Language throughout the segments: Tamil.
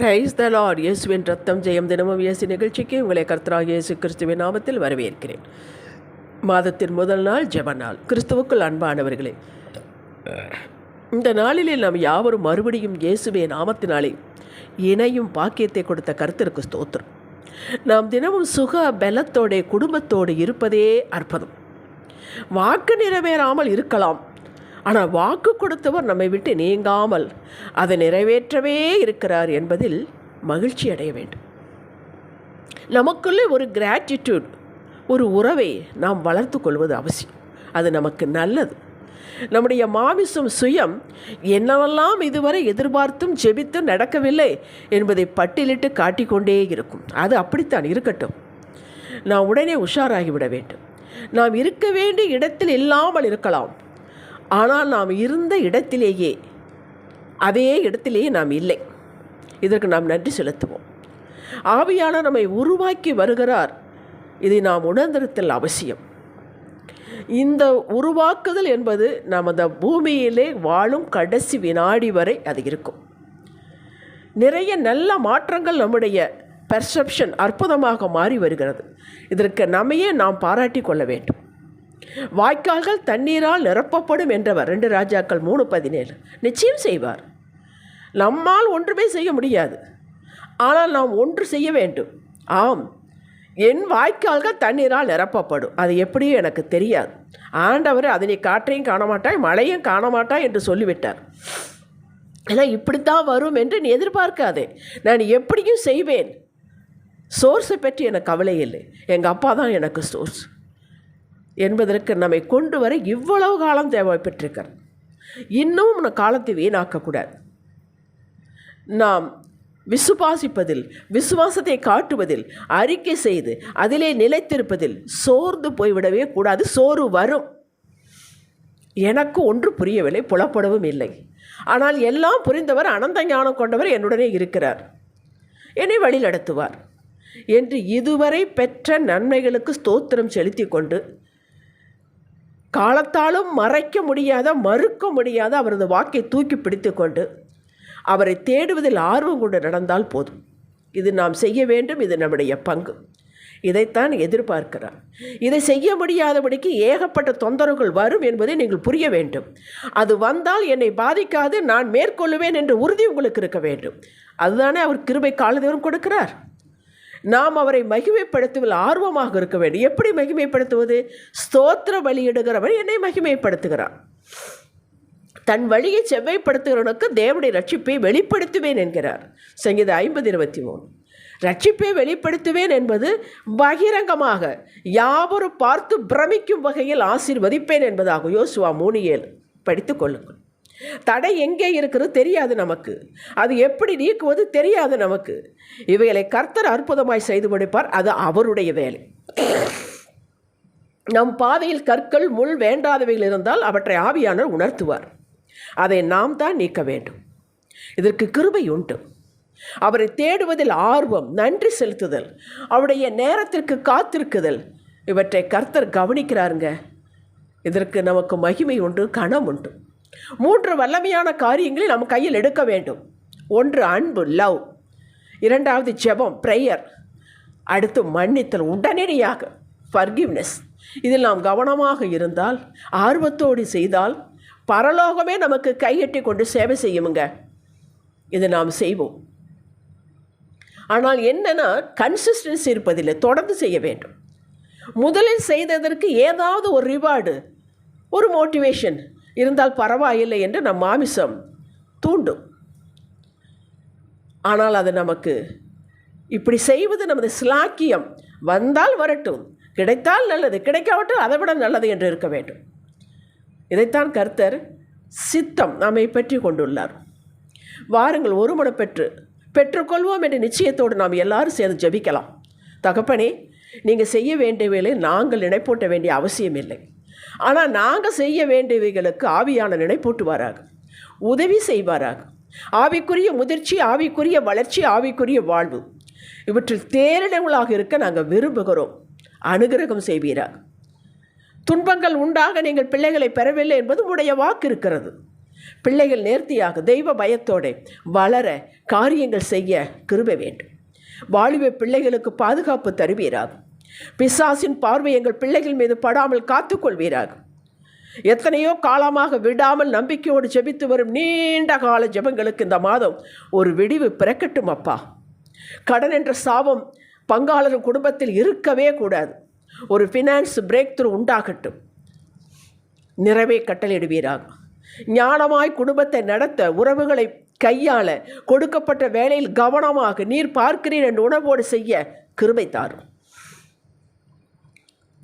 பிரைஸ் த லார்ட் இயேசுவின் ரத்தம் ஜெயம் தினமும் இயேசு நிகழ்ச்சிக்கு உங்களை கர்த்தராக இயேசு கிறிஸ்துவின் நாமத்தில் வரவேற்கிறேன். மாதத்தின் முதல் நாள் ஜெப நாள். கிறிஸ்துவுக்குள் அன்பானவர்களே இந்த நாளிலே நாம் யாவரும் மறுபடியும் இயேசுவே நாமத்தினாலே இணையும் பாக்கியத்தை கொடுத்த கருத்திற்கு ஸ்தோத்திரம். நாம் தினமும் சுக பலத்தோட குடும்பத்தோடு இருப்பதே அற்புதம். வாக்கு நிறைவேறாமல் இருக்கலாம். ஆனால் வாக்கு கொடுத்தவர் நம்மை விட்டு நீங்காமல் அதை நிறைவேற்றவே இருக்கிறார் என்பதில் மகிழ்ச்சி அடைய வேண்டும். நமக்குள்ளே ஒரு கிராட்டிடியூட் ஒரு உறவை நாம் வளர்த்து கொள்வது அவசியம். அது நமக்கு நல்லது. நம்முடைய மாமிசம் சுயம் என்னவெல்லாம் இதுவரை எதிர்பார்த்தும் ஜெபித்தும் நடக்கவில்லை என்பதை பட்டியலிட்டு காட்டிக்கொண்டே இருக்கும். அது அப்படித்தான் இருக்கட்டும். நான் உடனே உஷாராகிவிட வேண்டும். நாம் இருக்க வேண்டிய இடத்தில் இல்லாமல் இருக்கலாம். ஆனால் நாம் இருந்த இடத்திலேயே அதே இடத்திலேயே நாம் இல்லை. இதற்கு நாம் நன்றி செலுத்துவோம். ஆவியான நம்மை உருவாக்கி வருகிறார். இதை நாம் உணர்ந்திருத்தல் அவசியம். இந்த உருவாக்குதல் என்பது நாம் அந்த பூமியிலே வாழும் கடைசி வினாடி வரை அது இருக்கும். நிறைய நல்ல மாற்றங்கள் நம்முடைய பெர்செப்ஷன் அற்புதமாக மாறி வருகிறது. இதற்கு நம்மையே நாம் பாராட்டி கொள்ள வேண்டும். வாய்க்கால்கள் தண்ணீரால் நிரப்பப்படும் என்றவர். ரெண்டு ராஜாக்கள் மூணு பதினேழு. நிச்சயம் செய்வார். நம்மால் ஒன்றுமே செய்ய முடியாது. ஆனால் நாம் ஒன்று செய்ய வேண்டும். ஆம் என் வாய்க்கால்கள் தண்ணீரால் நிரப்பப்படும். அது எப்படியும் எனக்கு தெரியாது. ஆண்டவர் அதனை காற்றையும் காண மாட்டாய் மழையும் காண மாட்டாய் என்று சொல்லிவிட்டார். ஏன்னா இப்படித்தான் வரும் என்று நீ எதிர்பார்க்காதே. நான் எப்படியும் செய்வேன். சோர்ஸை பற்றி எனக்கு கவலை இல்லை. எங்கள் அப்பா தான் எனக்கு சோர்ஸ். என்பதற்கு நம்மை கொண்டு வர இவ்வளவு காலம் தேவைப்பட்டிருக்கிறது இன்னமும் நம் காலத்தை வீணாக்கக்கூடாது. நாம் விசுவாசிப்பதில் விசுவாசத்தை காட்டுவதில் அறிக்கை செய்து அதிலே நிலைத்திருப்பதில் சோர்ந்து போய்விடவே கூடாது சோறு வரும். எனக்கு ஒன்று புரியவில்லை புலப்படவும் இல்லை. ஆனால் எல்லாம் புரிந்தவர் அனந்த ஞானம் கொண்டவர் என்னுடனே இருக்கிறார். என்னை வழி நடத்துவார் என்று இதுவரை பெற்ற நன்மைகளுக்கு ஸ்தோத்திரம் செலுத்தி கொண்டு காலத்தாலும் மறைக்க முடியாத மறுக்க முடியாத அவரது வாக்கை தூக்கி பிடித்து கொண்டு அவரை தேடுவதில் ஆர்வம் கொண்டு நடந்தால் போதும். இது நாம் செய்ய வேண்டும் இது நம்முடைய பங்கு. இதைத்தான் எதிர்பார்க்கிறார். இதை செய்ய முடியாதபடிக்கு ஏகப்பட்ட தொந்தரவுகள் வரும் என்பதை நீங்கள் புரிய வேண்டும். அது வந்தால் என்னை பாதிக்காது நான் மேற்கொள்ளுவேன் என்ற உறுதி உங்களுக்கு இருக்க வேண்டும். அதுதானே அவர் கிருபை காலதேவரும் கொடுக்கிறார். நாம் அவரை மகிமைப்படுத்துவதில் ஆர்வமாக இருக்க வேண்டும். எப்படி மகிமைப்படுத்துவது? ஸ்தோத்திர பலியிடுகிறவர் என்னை மகிமைப்படுத்துகிறார் தன் வழியை செவ்வைப்படுத்துகிறவனுக்கு தேவனுடைய ரட்சிப்பை வெளிப்படுத்துவேன் என்கிறார். சங்கீதம் ஐம்பது இருபத்தி மூணு. ரட்சிப்பை வெளிப்படுத்துவேன் என்பது பகிரங்கமாக யாவரும் பார்த்து பிரமிக்கும் வகையில் ஆசீர்வதிப்பேன் என்பதாகும். யோசுவா மூணு ஏழு. படித்து கொள்ளுங்கள். தடை எங்கே இருக்கிறது தெரியாது நமக்கு. அது எப்படி நீக்குவது தெரியாது நமக்கு. இவைகளை கர்த்தர் அற்புதமாய் செய்து கொடுப்பார் அது அவருடைய வேலை. நம் பாதையில் கற்கள் முள் வேண்டாதவைகள் இருந்தால் அவற்றை ஆவியானவர் உணர்த்துவார். அதை நாம் தான் நீக்க வேண்டும். இதற்கு கிருபை உண்டு. அவரை தேடுவதில் ஆர்வம் நன்றி செலுத்துதல் அவருடைய நேரத்திற்கு காத்திருக்குதல் இவற்றை கர்த்தர் கவனிக்கிறாருங்க. இதற்கு நமக்கு மகிமை உண்டு கணம் உண்டு. மூன்று வல்லமையான காரியங்களை நம்ம கையில் எடுக்க வேண்டும். ஒன்று அன்பு லவ். இரண்டாவது ஜெபம் ப்ரேயர் அடுத்து மன்னித்தல் உடனடியாக ஃபர்கிவ்னஸ் இதில் நாம் கவனமாக இருந்தால் ஆர்வத்தோடு செய்தால் பரலோகமே நமக்கு கையெட்டி கொண்டு சேவை செய்யுமுங்க. இது நாம் செய்வோம். ஆனால் என்னென்னா கன்சிஸ்டன்சி இருப்பதில்லை தொடர்ந்து செய்ய வேண்டும். முதலில் செய்ததற்கு ஏதாவது ஒரு ரிவார்டு ஒரு மோட்டிவேஷன் இருந்தால் பரவாயில்லை என்று நம் மாமிசம் தூண்டும். ஆனால் அது நமக்கு இப்படி செய்வது நமது சிலாக்கியம். வந்தால் வரட்டும். கிடைத்தால் நல்லது. கிடைக்காவிட்டால் அதை விட நல்லது என்று இருக்க வேண்டும். இதைத்தான் கர்த்தர் சித்தம் நம்மை பற்றி கொண்டுள்ளார். வாருங்கள் ஒரு மன பெற்று பெற்றுக்கொள்வோம் என்ற நிச்சயத்தோடு நாம் எல்லாரும் சேர்ந்து ஜபிக்கலாம். தகப்பனே நீங்கள் செய்ய வேண்டிய வேலை நாங்கள் நினைப்பூட்ட வேண்டிய அவசியம் இல்லை ஆனால் நாங்கள் செய்ய வேண்டியவைகளுக்கு ஆவியான நினைப்பூட்டுவாராக உதவி செய்வாராக. ஆவிக்குரிய முதிர்ச்சி ஆவிக்குரிய வளர்ச்சி ஆவிக்குரிய வாழ்வு. இவற்றில் தேரிடங்களாக இருக்க நாங்கள் விரும்புகிறோம். அனுகிரகம் செய்வீராக. துன்பங்கள் உண்டாக நீங்கள் பிள்ளைகளை பெறவில்லை என்பது உடைய வாக்கு இருக்கிறது. பிள்ளைகள் நேர்த்தியாக தெய்வ பயத்தோடு வளர காரியங்கள் செய்ய கிருப வேண்டும். வாலிப பிள்ளைகளுக்கு பாதுகாப்பு தருவீராகும் பிசாசின் பார்வை எங்கள் பிள்ளைகள் மீது படாமல் காத்துக்கொள்வீராக. எத்தனையோ காலமாக விடாமல் நம்பிக்கையோடு ஜெபித்து வரும் நீண்ட கால ஜெபங்களுக்கு இந்த மாதம் ஒரு விடிவு பிறக்கட்டும் அப்பா. கடன் என்ற சாபம் பங்காளர் குடும்பத்தில் இருக்கவே கூடாது. ஒரு ஃபினான்ஸ் பிரேக் த்ரூ உண்டாகட்டும். நிறைவே கட்டளையிடுவீராக. ஞானமாய் குடும்பத்தை நடத்த உறவுகளை கையாள கொடுக்கப்பட்ட வேலையில் கவனமாக நீர் பார்க்கிறீர் என்ற உணர்வோடு செய்ய கிருபை தாரும்.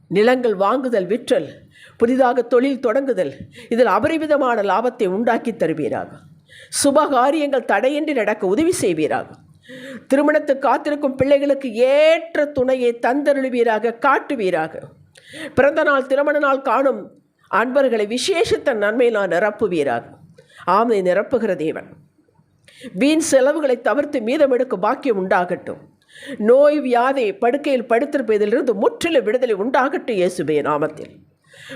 நிலங்கள் வாங்குதல் விற்றல் புதிதாக தொழில் தொடங்குதல் இதில் அபரிவிதமான லாபத்தை உண்டாக்கி தருவீராக. சுபகாரியங்கள் தடையின்றி நடக்க உதவி செய்வீராக. திருமணத்துக்கு காத்திருக்கும் பிள்ளைகளுக்கு ஏற்ற துணையை தந்தருளுவீராக காட்டுவீராக. பிறந்த நாள் திருமண நாள் காணும் அன்பர்களை விசேஷத்த நன்மையினால் நிரப்புவீராக. ஆமை நிரப்புகிற தேவன். வீண் செலவுகளை தவிர்த்து மீதம் எடுக்கும் பாக்கியம் உண்டாகட்டும். நோய் வியாதி படுக்கையில் படுத்திருப்பதிலிருந்து முற்றிலும் விடுதலை உண்டாகட்டும் இயேசுபே நாமத்தில்.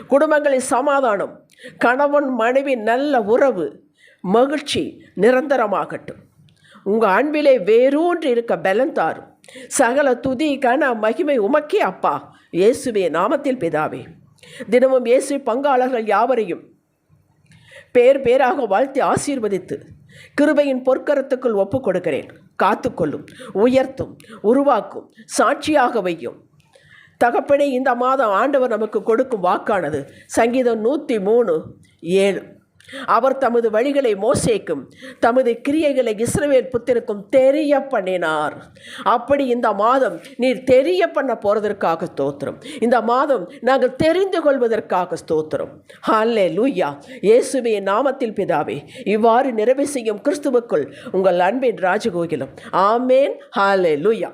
குடும்பங்களின் சமாதானம் கணவன் மனைவி நல்ல உறவு மகிழ்ச்சி நிரந்தரமாகட்டும். உங்கள் அன்பிலே வேரூன்றி இருக்க பலன் தாரும். சகல துதி கன மகிமை உமக்கே அப்பா. இயேசுவே நாமத்தில் பிதாவே. தினமும் இயேசு பங்காளர்கள் யாவரையும் பேர் பேராக வாழ்த்தி ஆசீர்வதித்து கிருபையின் பொற்கரத்துக்குள் ஒப்புக் கொடுக்கிறேன் காத்துக்கொள்ளும் உயர்த்தும் உருவாக்கும் சாட்சியாக வையும். தகப்பனே இந்த மாதம் ஆண்டவர் நமக்கு கொடுக்கும் வாக்கானது சங்கீதம் நூற்றி மூணு ஏழு. அவர் தமது வழிகளை மோசேக்கும் தமது கிரியைகளை இஸ்ரவேல் புத்திருக்கும் தெரிய பண்ணினார். அப்படி இந்த மாதம் நீர் தெரிய பண்ண போகிறதற்காக ஸ்தோத்திரம். இந்த மாதம் நாங்கள் தெரிந்து கொள்வதற்காக ஸ்தோத்திரம். ஹல்லே லூயா இயேசுவே நாமத்தில் பிதாவே இவ்வாறு நிறைவு செய்யும் கிறிஸ்துவுக்குள் உங்கள் அன்பின் ராஜகோகிலம். ஆமேன். ஹாலே லூயா